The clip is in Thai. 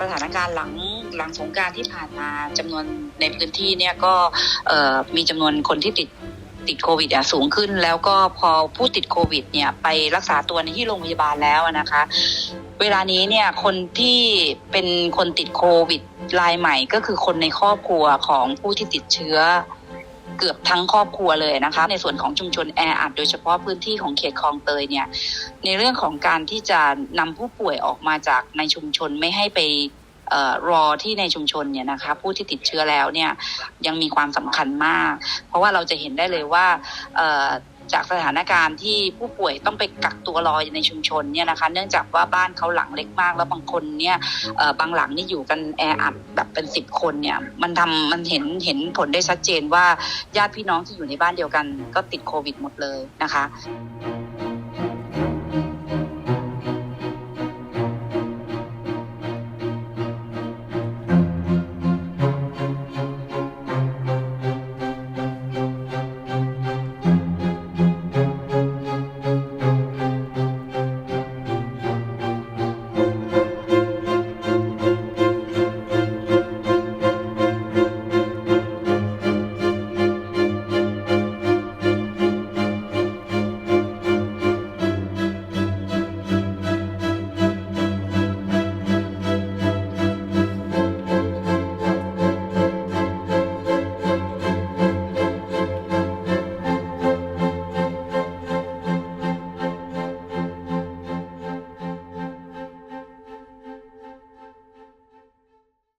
สถานการณ์หลังหลังสงการที่ผ่านมาจำนวนในพื้นที่เนี่ยก็มีจำนวนคนที่ติดติดโควิดอะสูงขึ้น แล้วก็พอผู้ติดโควิดเนี่ยไปรักษาตัวในที่โรงพยาบาลแล้วนะคะ เวลานี้เนี่ยคนที่เป็นคนติดโควิดรายใหม่ ก็คือคนในครอบครัวของผู้ที่ติดเชื้อ เกือบทั้งครอบครัวเลยนะคะ ในส่วนของชุมชนแออัดโดยเฉพาะพื้นที่ของเขตคลองเตยเนี่ยในเรื่องของการที่จะนำผู้ป่วยออกมาจากในชุมชนไม่ให้ไปออรอที่ในชุมชนเนี่ยนะคะผู้ที่ติดเชื้อแล้วเนี่ยยังมีความสำคัญมาก เพราะว่าเราจะเห็นได้เลยว่า จากสถานการณ์ที่ผู้ป่วยต้องไปกักตัวรอยในชุมชนเนี่ยนะคะ เนื่องจากว่าบ้านเขาหลังเล็กมาก แล้วบางคนเนี่ยบางหลังนี่อยู่กันแออัดแบบเป็นสิบคนเนี่ยมันทำมันเห็นเห็นผลได้ชัดเจนว่าญาติพี่น้องที่อยู่ในบ้านเดียวกัน ก็ติดโควิดหมดเลยนะคะ